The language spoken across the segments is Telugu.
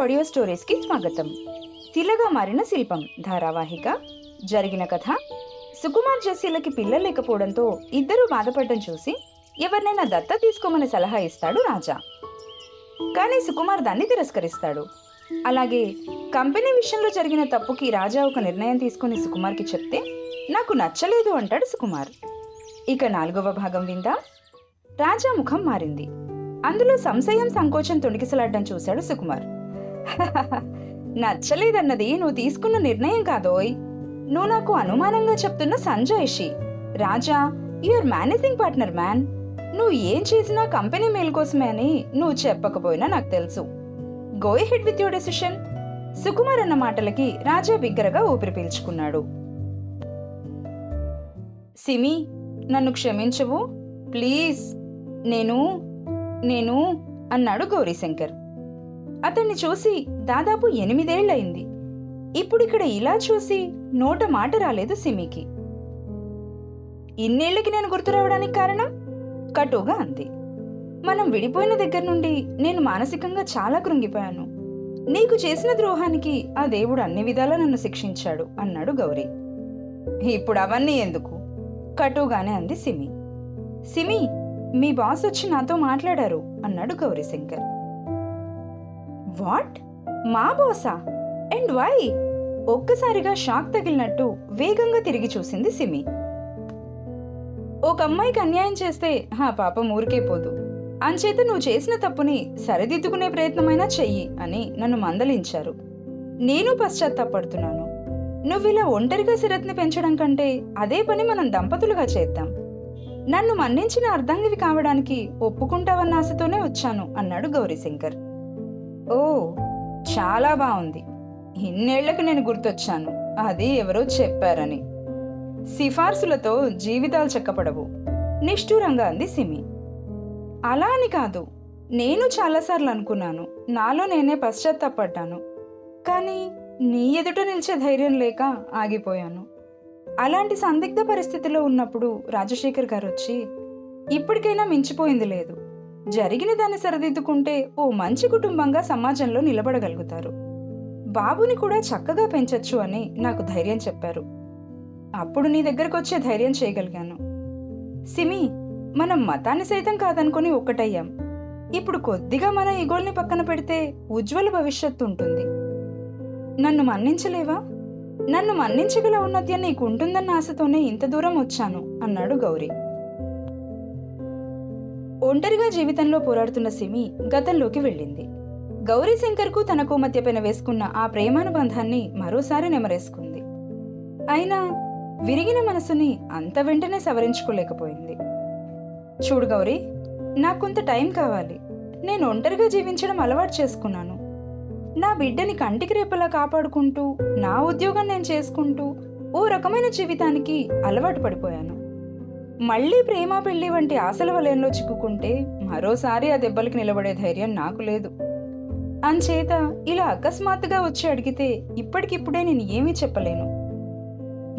తపస్వి ఆడియో స్టోరీస్కి స్వాగతం. తిలగా మారిన శిల్పం ధారావాహిక జరిగిన కథ సుకుమార్ జెస్సీలకి పిల్లలు లేకపోవడంతో ఇద్దరూ బాధపడడం చూసి ఎవరినైనా దత్త తీసుకోమని సలహా ఇస్తాడు రాజా. కానీ సుకుమార్ దాన్ని తిరస్కరిస్తాడు. అలాగే కంపెనీ విషయంలో జరిగిన తప్పుకి రాజా ఒక నిర్ణయం తీసుకుని సుకుమార్కి చెప్తే నాకు నచ్చలేదు అంటాడు సుకుమార్. ఇక నాలుగవ భాగం విందా. రాజా ముఖం మారింది. అందులో సంశయం సంకోచం తొణికిసలాడడం చూశాడు సుకుమార్. నచ్చలేదన్నది నువ్వు తీసుకున్న నిర్ణయం కాదోయ్. నువ్వు నాకు అనుమానంగా చెప్తున్న సంజాయిషి. Raja your managing partner man నువ్వు ఏం చేసినా కంపెనీ మేల్ కోసమే అని నువ్వు చెప్పకపోయినా నాకు తెలుసు. Go ahead with your decision Sukumar అన్న మాటలకి రాజా బిగ్గరగా ఊపిరి పీల్చుకున్నాడు. సిమి నన్ను క్షమించవు. ప్లీజ్ నేను నేను అన్నాడు గౌరీశంకర్. అతన్ని చూసి దాదాపు ఎనిమిదేళ్ళయింది. ఇప్పుడిక్కడ ఇలా చూసి నోట మాట రాలేదు సిమికి. ఇన్నేళ్ళకి నేను గుర్తు రావడానికి కారణం? కటుగా అంది. మనం విడిపోయిన దగ్గర నుండి నేను మానసికంగా చాలా కృంగిపోయాను. నీకు చేసిన ద్రోహానికి ఆ దేవుడు అన్ని విధాలా నన్ను శిక్షించాడు అన్నాడు గౌరీ. ఇప్పుడు అవన్నీ ఎందుకు? కటుగానే అంది సిమి. సిమి మీ బాస్ వచ్చి నాతో మాట్లాడారు అన్నాడు గౌరీశంకర్. వాట్? మా బోసా? అండ్ వై ఒక్కసారిగా షాక్ తగిలినట్టు వేగంగా తిరిగి చూసింది సిమి. ఒక అమ్మాయికి అన్యాయం చేస్తే ఆ పాపం ఊరికే పోదు. అంచేత నువ్వు చేసిన తప్పుని సరిదిద్దుకునే ప్రయత్నమైనా చెయ్యి అని నన్ను మందలించారు. నేను పశ్చాత్తాపడుతున్నాను. నువ్విలా ఒంటరిగా సిరత్ని పెంచడం కంటే అదే పని మనం దంపతులుగా చేద్దాం. నన్ను మన్నించిన అర్ధంగివి కావడానికి ఒప్పుకుంటావన్న ఆశతోనే వచ్చాను అన్నాడు గౌరీశంకర్. ఓ చాలా బాగుంది ఇన్నేళ్ళకు నేను గుర్తొచ్చాను. అది ఎవరో చెప్పారని. సిఫార్సులతో జీవితాలు చెక్కపడవు. నిష్ఠూరంగా అంది సిమి. అలా అని కాదు. నేను చాలాసార్లు అనుకున్నాను. నాలో నేనే పశ్చాత్తాపడ్డాను. కానీ నీ ఎదుట నిలిచే ధైర్యం లేక ఆగిపోయాను. అలాంటి సందిగ్ధ పరిస్థితిలో ఉన్నప్పుడు రాజశేఖర్ గారు వచ్చి ఇప్పటికైనా మించిపోయింది లేదు. జరిగిన దాన్ని సరిదిద్దుకుంటే ఓ మంచి కుటుంబంగా సమాజంలో నిలబడగలుగుతారు. బాబుని కూడా చక్కగా పెంచొచ్చు అని నాకు ధైర్యం చెప్పారు. అప్పుడు నీ దగ్గరకు వచ్చే ధైర్యం చేయగలిగాను. సిమి మనం మతాన్ని సైతం కాదనుకొని ఒక్కటయ్యాం. ఇప్పుడు కొద్దిగా మన ఈగోల్ని పక్కన పెడితే ఉజ్వల భవిష్యత్తు ఉంటుంది. నన్ను మన్నించలేవా? నన్ను మన్నించగల ఉన్నత్య నీకు ఉంటుందన్న ఆశతోనే ఇంత దూరం వచ్చాను అన్నాడు గౌరీ. ఒంటరిగా జీవితంలో పోరాడుతున్న సిమి గతంలోకి వెళ్ళింది. గౌరీ శంకర్కు తనకు మధ్య పైన వేసుకున్న ఆ ప్రేమానుబంధాన్ని మరోసారి నెమరేసుకుంది. అయినా విరిగిన మనసుని అంత వెంటనే సవరించుకోలేకపోయింది. చూడు గౌరీ నాకు కొంత టైం కావాలి. నేను ఒంటరిగా జీవించడం అలవాటు చేసుకున్నాను. నా బిడ్డని కంటికి రేపలా కాపాడుకుంటూ నా ఉద్యోగం నేను చేసుకుంటూ ఓ రకమైన జీవితానికి అలవాటు పడిపోయాను. మళ్ళీ ప్రేమ పెళ్ళి వంటి ఆశల వలయంలో చిక్కుకుంటే మరోసారి ఆ దెబ్బలకి నిలబడే ధైర్యం నాకు లేదు. అంచేత ఇలా అకస్మాత్తుగా వచ్చి అడిగితే ఇప్పటికిప్పుడే నేను ఏమీ చెప్పలేను.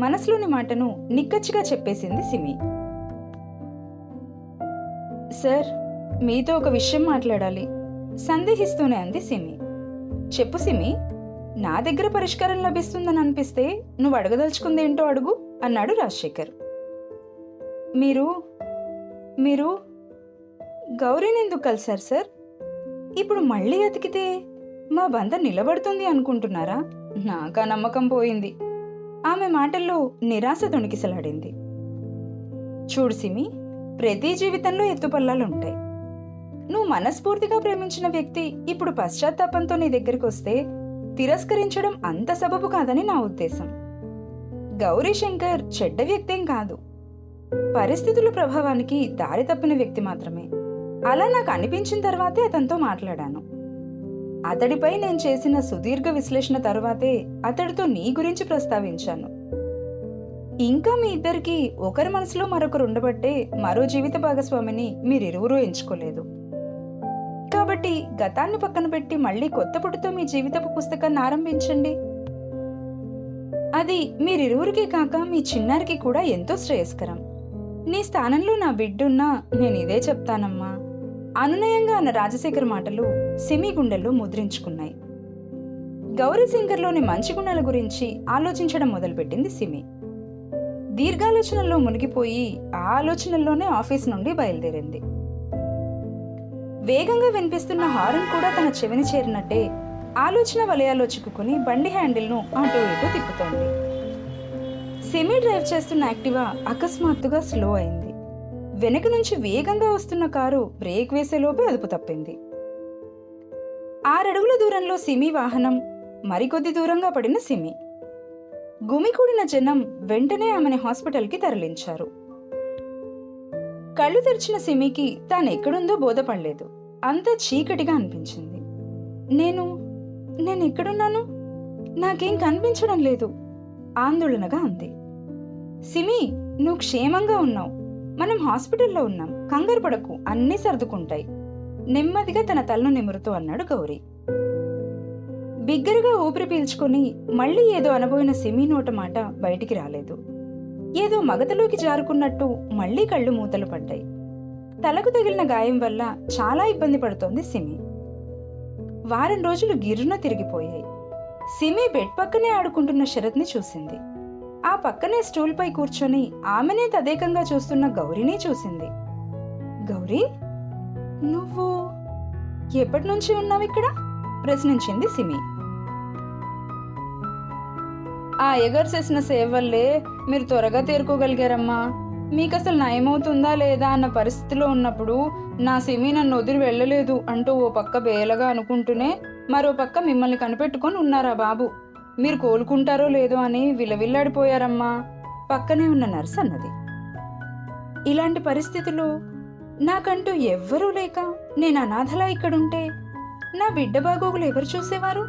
మనసులోని మాటను నిక్కచ్చిగా చెప్పేసింది సిమి. సార్ మీతో ఒక విషయం మాట్లాడాలి. సందేహిస్తూనే అంది సిమి. చెప్పు సిమి నా దగ్గర పరిష్కారం లభిస్తుందని అనిపిస్తే నువ్వు అడగదలుచుకుందేంటో అడుగు అన్నాడు రాజశేఖర్. మీరు మీరు గౌరీని ఎందుకు కలిశారు సార్? ఇప్పుడు మళ్ళీ అతికితే మా బంధ నిలబడుతుంది అనుకుంటున్నారా? నాకా నమ్మకం పోయింది. ఆమె మాటల్లో నిరాశ తొణికిసలాడింది చూడు సిమి ప్రతి జీవితంలో ఎత్తుపల్లాలు ఉంటాయి నువ్వు మనస్ఫూర్తిగా ప్రేమించిన వ్యక్తి ఇప్పుడు పశ్చాత్తాపంతో నీ దగ్గరికి వస్తే తిరస్కరించడం అంత సబబు కాదని నా ఉద్దేశం. గౌరీ శంకర్ చెడ్డ వ్యక్తేం కాదు. పరిస్థితుల ప్రభావానికి దారి తప్పిన వ్యక్తి మాత్రమే. అలా నాకు అనిపించిన తర్వాతే అతనితో మాట్లాడాను. అతడిపై నేను చేసిన సుదీర్ఘ విశ్లేషణ తర్వాతే అతడితో నీ గురించి ప్రస్తావించాను. ఇంకా మీ ఇద్దరికి ఒకరి మనసులో మరొకరు ఉండబట్టే మరో జీవిత భాగస్వామిని మీరిరువురూ ఎంచుకోలేదు. కాబట్టి గతాన్ని పక్కన పెట్టి మళ్ళీ కొత్త పుట్టుతో మీ జీవితపు పుస్తకాన్ని ఆరంభించండి. అది మీరిరువురికి కాక మీ చిన్నారికి కూడా ఎంతో శ్రేయస్కరం. నీ స్థానంలో నా బిడ్డున్నా నేను ఇదే చెప్తానమ్మా. అనునయంగా అన్న రాజశేఖర్ మాటలు సిమి గుండెల్లో ముద్రించుకున్నాయి. గౌరీశంకర్లోని మంచి గుణాల గురించి ఆలోచించడం మొదలుపెట్టింది సిమి. దీర్ఘాలోచనల్లో మునిగిపోయి ఆ ఆలోచనల్లోనే ఆఫీస్ నుండి బయలుదేరింది. వేగంగా వినిపిస్తున్న హారన్ కూడా తన చెవిని చేరినట్టే ఆలోచన వలయాల్లో చిక్కుకుని బండి హ్యాండిల్ను అటు ఇటు తిప్పుతోంది. సెమీ డ్రైవ్ చేస్తున్న యాక్టివా అకస్మాత్తుగా స్లో అయింది. వెనక నుంచి వేగంగా వస్తున్న కారు బ్రేక్ వేసేలోపే అదుపు తప్పింది. ఆరడుగుల దూరంలో సిమి వాహనం మరికొద్ది దూరంగా పడిన సిమి గుమికూడిన జనం వెంటనే ఆమెని హాస్పిటల్కి తరలించారు. కళ్ళు తెరిచిన సిమికి తాను ఎక్కడుందో బోధపడలేదు. అంత చీకటిగా అనిపించింది. నేను నేను ఎక్కడున్నాను? నాకేం కనిపించడం లేదు ఆందోళనగా అంది. సిమి నువ్వు క్షేమంగా ఉన్నావు. మనం హాస్పిటల్లో ఉన్నాం. కంగారు పడకు. అన్నీ సర్దుకుంటాయి. నెమ్మదిగా తన తలను నిమురుతూ అన్నాడు గౌరీ. బిగ్గరగా ఊపిరి పీల్చుకొని మళ్ళీ ఏదో అనబోయిన సిమి నోట మాట బయటికి రాలేదు. ఏదో మగతలోకి జారుకున్నట్టు మళ్ళీ కళ్ళు మూతలు పడ్డాయి. తలకు తగిలిన గాయం వల్ల చాలా ఇబ్బంది పడుతోంది సిమి. వారం రోజులు గిర్రున తిరిగిపోయాయి. సిమి బెడ్ పక్కనే ఆడుకుంటున్న శరత్ని చూసింది. ఆ పక్కనే స్టూల్పై కూర్చొని ఆమెనే తదేకంగా చూస్తున్న గౌరీని చూసింది. గౌరీ నువ్వు ఎప్పటి నుంచి ఉన్నావు ఇక్కడ? ప్రశ్నించింది సిమి. ఆ ఎగర్ చేసిన సేవ వల్లే మీరు త్వరగా తేరుకోగలిగారమ్మా. మీకు అసలు నయమవుతుందా లేదా అన్న పరిస్థితిలో ఉన్నప్పుడు నా సిమి నన్ను వదిలి వెళ్ళలేదు అంటూ ఓ పక్క బేలగా అనుకుంటూనే మరో పక్క మిమ్మల్ని కనిపెట్టుకొని ఉన్నారా బాబు? మీరు కోలుకుంటారో లేదో అని విలవిల్లాడిపోయారమ్మా. పక్కనే ఉన్న నర్స్ అన్నది. ఇలాంటి పరిస్థితులు నాకంటూ ఎవ్వరూ లేక నేను అనాథలా ఇక్కడుంటే నా బిడ్డ బాగోగులు ఎవరు చూసేవారు?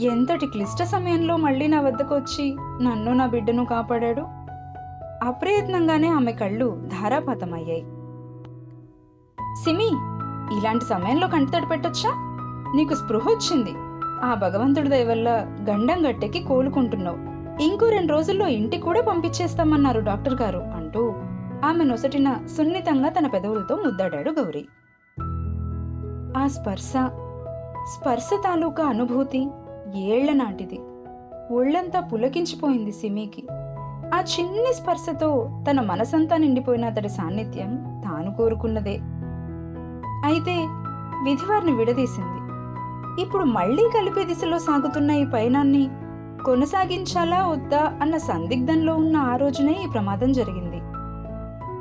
ఎంతటి క్లిష్ట సమయంలో మళ్ళీ నా వద్దకు వచ్చి నన్ను నా బిడ్డను కాపాడాడు? అప్రయత్నంగానే ఆమె కళ్ళు ధారాపాతమయ్యాయి. సిమి ఇలాంటి సమయంలో కంటితడి పెట్టొచ్చా? నీకు స్పృహ వచ్చింది. ఆ భగవంతుడి దయ వల్ల గండం గట్టెకి కోలుకుంటున్నావు. ఇంకో రెండు రోజుల్లో ఇంటికి కూడా పంపించేస్తామన్నారు డాక్టర్ గారు అంటూ ఆమె నొసటిన సున్నితంగా తన పెదవులతో ముద్దాడాడు గౌరీ. ఆ స్పర్శ స్పర్శ తాలూకా అనుభూతి ఏళ్ళ నాటిది. ఒళ్ళంతా పులకించిపోయింది సిమికి. ఆ చిన్ని స్పర్శతో తన మనసంతా నిండిపోయిన అతడి సాన్నిధ్యం తాను కోరుకున్నదే. అయితే విధి వారిని విడదీసింది. ఇప్పుడు మళ్ళీ కలిపే దిశలో సాగుతున్న ఈ పయనాన్ని కొనసాగించాలా వద్దా అన్న సందిగ్ధంలో ఉన్న ఆ రోజునే ఈ ప్రమాదం జరిగింది.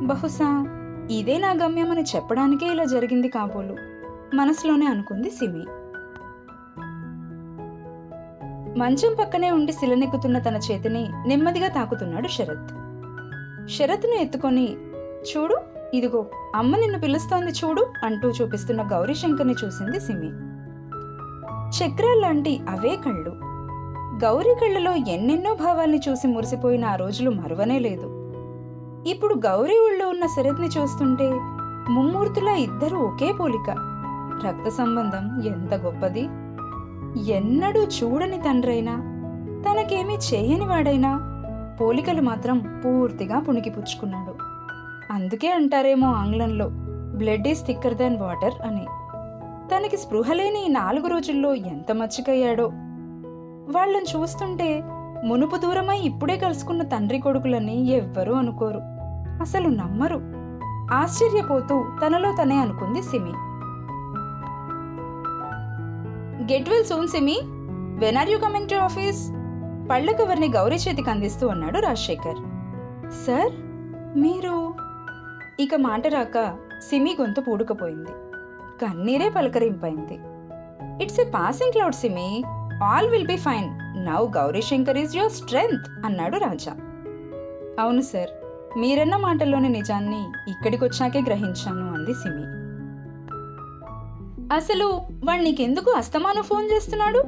బహుశా ఇదే నా గమ్యమని చెప్పడానికే ఇలా జరిగింది కాబోలు. మనసులోనే అనుకుంది సిమి. మంచం పక్కనే ఉండి శిలనెక్కుతున్న తన చేతిని నెమ్మదిగా తాకుతున్నాడు శరత్. శరత్ను ఎత్తుకొని చూడు ఇదిగో అమ్మ నిన్ను పిలుస్తోంది చూడు అంటూ చూపిస్తున్న గౌరీశంకర్ని చూసింది సిమి. చక్రాల్లాంటి అవే కళ్ళు. గౌరీ కళ్ళలో ఎన్నెన్నో భావాల్ని చూసి మురిసిపోయిన ఆ రోజులు మరువనే లేదు. ఇప్పుడు గౌరీ ఊళ్ళో ఉన్న శరత్ని చూస్తుంటే ముమ్మూర్తులా ఇద్దరు ఒకే పోలిక. రక్త సంబంధం ఎంత గొప్పది. ఎన్నడూ చూడని తండ్రైనా తనకేమీ చేయని వాడైనా పోలికలు మాత్రం పూర్తిగా పుణికిపుచ్చుకున్నాడు. అందుకే అంటారేమో ఆంగ్లంలో blood is thicker than water అని. తనకి స్పృహ లేని ఈ నాలుగు రోజుల్లో ఎంత మచ్చికయ్యాడో వాళ్ళని చూస్తుంటే మునుపు దూరమై ఇప్పుడే కలుసుకున్న తండ్రి కొడుకులని ఎవ్వరూ అనుకోరు. అసలు నమ్మరు. ఆశ్చర్యపోతూ తనలో తనే అనుకుంది Simi. Get well soon Simi. When are you coming to office? పళ్ళ కవర్ని గౌరీ చేతికి అందిస్తూ అన్నాడు రాజశేఖర్. సార్ మీరు ఇక మాట రాక సిమి గొంతు పూడుకపోయింది. కన్నీరే పలకరింపైంది. It's a passing cloud Simi. All will be fine. Now Gauri Shankar is your strength అన్నాడు రాజా. అవును సార్. మీరన్న మాటల్లోని నిజాన్ని ఇక్కడికొచ్చాకే గ్రహించాను అంది సిమి. అసలు వాడు నీకెందుకు అస్తమానం ఫోన్ చేస్తున్నాడు?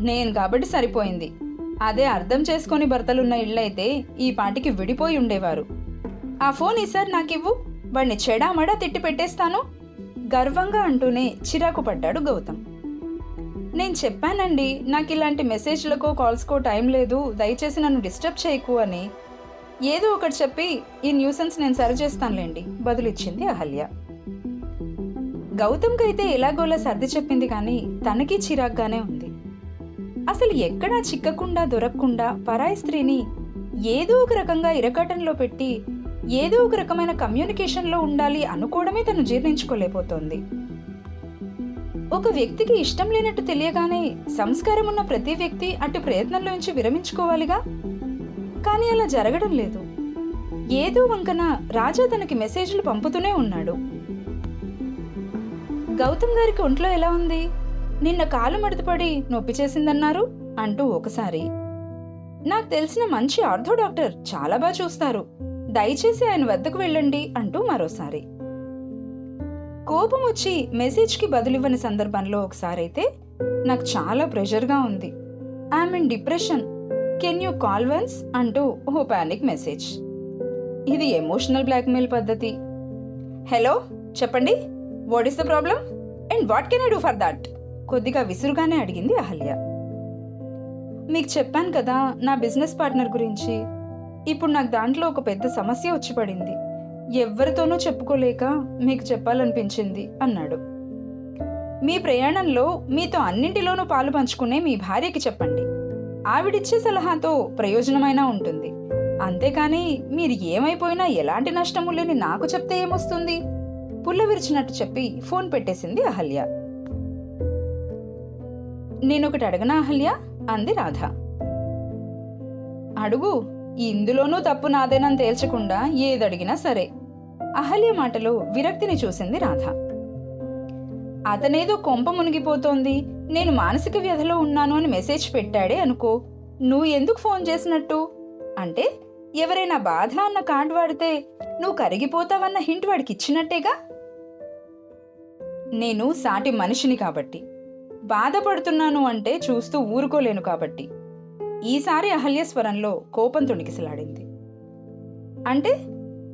నేను కాబట్టి సరిపోయింది. అదే అర్థం చేసుకొని భర్తలున్న ఇళ్ళైతే ఈ పాటికి విడిపోయి ఉండేవారు. ఆ ఫోన్ ఈసారి నాకివ్వు. వాడిని చెడామడా తిట్టి పెట్టేస్తాను. గర్వంగా అంటూనే చిరాకు పడ్డాడు గౌతమ్. నేను చెప్పానండి నాకు ఇలాంటి మెసేజ్లకో కాల్స్కో టైం లేదు దయచేసి నన్ను డిస్టర్బ్ చేయకు అని ఏదో ఒకటి చెప్పి ఈ న్యూసెన్స్ నేను సరిచేస్తానులేండి బదులిచ్చింది అహల్య. గౌతమ్కి అయితే ఎలాగోలా సర్ది చెప్పింది కానీ తనకి చిరాగ్గానే ఉంది. అసలు ఎక్కడా చిక్కకుండా దొరకకుండా పరాయి స్త్రీని ఏదో ఒక రకంగా ఇరకటంలో పెట్టి ఏదో ఒక రకమైన కమ్యూనికేషన్లో ఉండాలి అనుకోవడమే తను జీర్ణించుకోలేకపోతోంది. ఒక వ్యక్తికి ఇష్టం లేనట్టు తెలియగానే సంస్కారం ఉన్న ప్రతి వ్యక్తి అటు ప్రయత్నంలోంచి విరమించుకోవాలిగా? కానీ అలా జరగడం లేదు. ఏదో వంకన రాజా తనకి మెసేజ్లు పంపుతూనే ఉన్నాడు. గౌతమ్ గారికి ఒంట్లో ఎలా ఉంది? నిన్న కాలు మడతపడి నొప్పి చేసిందన్నారు అంటూ ఒకసారి. నాకు తెలిసిన మంచి ఆర్థో డాక్టర్ చాలా బాగా చూస్తారు. దయచేసి ఆయన వద్దకు వెళ్ళండి అంటూ మరోసారి. కోపం వచ్చి మెసేజ్కి బదులివ్వని సందర్భంలో ఒకసారి అయితే నాకు చాలా ప్రెషర్గా ఉంది. I'm in depression. Can you call once? అంటూ ఓ ప్యానిక్ మెసేజ్. ఇది ఎమోషనల్ బ్లాక్మెయిల్ పద్ధతి. హలో చెప్పండి? What is the problem and what can I do for that? కొద్దిగా విసురుగానే అడిగింది అహల్య. మీకు చెప్పాను కదా నా బిజినెస్ పార్ట్నర్ గురించి. ఇప్పుడు నాకు దాంట్లో ఒక పెద్ద సమస్య వచ్చి పడింది. ఎవ్వరితోనూ చెప్పుకోలేక మీకు చెప్పాలనిపించింది అన్నాడు. మీ ప్రయాణంలో మీతో అన్నింటిలోనూ పాలు పంచుకునే మీ భార్యకి చెప్పండి. ఆవిడిచ్చే సలహాతో ప్రయోజనమైనా ఉంటుంది. అంతేకాని మీరు ఏమైపోయినా ఎలాంటి నష్టము లేని నాకు చెప్తే ఏమొస్తుంది? పుల్ల విరిచినట్టు చెప్పి ఫోన్ పెట్టేసింది అహల్య. నేనొకటి అడగనా అహల్య? అంది రాధ. అడుగు. ఇందులోనూ తప్పు నాదేనని తేల్చకుండా ఏదడిగినా సరే. అహల్య మాటలో విరక్తిని చూసింది రాధ. అతనేదో కొంప మునిగిపోతోంది నేను మానసిక వ్యధలో ఉన్నాను అని మెసేజ్ పెట్టాడే అనుకో నువ్వు ఎందుకు ఫోన్ చేసినట్టు? అంటే ఎవరైనా బాధ అన్న కార్డు వాడితే నువ్వు కరిగిపోతావన్న హింట్ వాడికి ఇచ్చినట్టేగా నేను సాటి మనిషిని కాబట్టి. బాధపడుతున్నాను అంటే చూస్తూ ఊరుకోలేను కాబట్టి. ఈసారి అహల్య స్వరంలో కోపం తొణికిసలాడింది. అంటే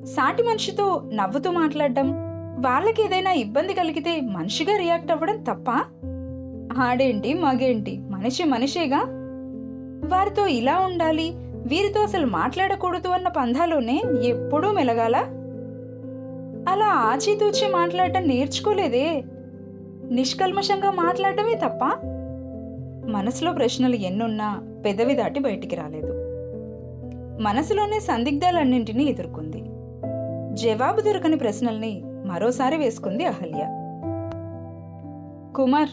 సాటి మనిషితో నవ్వుతూ మాట్లాడడం వాళ్ళకి ఏదైనా ఇబ్బంది కలిగితే మనిషిగా రియాక్ట్ అవ్వడం తప్ప? ఆడేంటి మగేంటి మనిషి మనిషేగా? వారితో ఇలా ఉండాలి వీరితో అసలు మాట్లాడకూడదు అన్న పంధాలోనే ఎప్పుడూ మెలగాల? అలా ఆచితూచి మాట్లాడటం నేర్చుకోలేదే? నిష్కల్మషంగా మాట్లాడటమే తప్ప? మనసులో ప్రశ్నలు ఎన్నున్నా పెదవి దాటి బయటికి రాలేదు. మనసులోనే సందిగ్ధాలన్నింటినీ ఎదుర్కొంది. జవాబు దొరకని ప్రశ్నల్ని మరోసారి వేసుకుంది అహల్య. కుమార్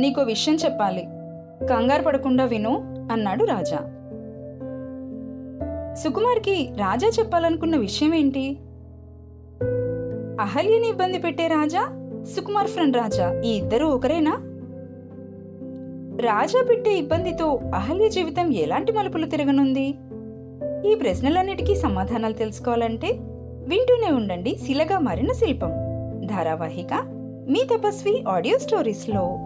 నీకో విషయం చెప్పాలి. కంగారు పడకుండా విను అన్నాడు రాజా. సుకుమార్కి రాజా చెప్పాలనుకున్న విషయం ఏంటి? అహల్యని ఇబ్బంది పెట్టే రాజా సుకుమార్ ఫ్రెండ్ రాజా ఈ ఇద్దరు ఒకరేనా? రాజా పెట్టే ఇబ్బందితో అహల్య జీవితం ఎలాంటి మలుపులు తిరగనుంది? ఈ ప్రశ్నలన్నిటికీ సమాధానాలు తెలుసుకోవాలంటే వింటూనే ఉండండి శిలగా మారిన శిల్పం. ధారావాహిక మీ తపస్వి ఆడియో స్టోరీస్లో.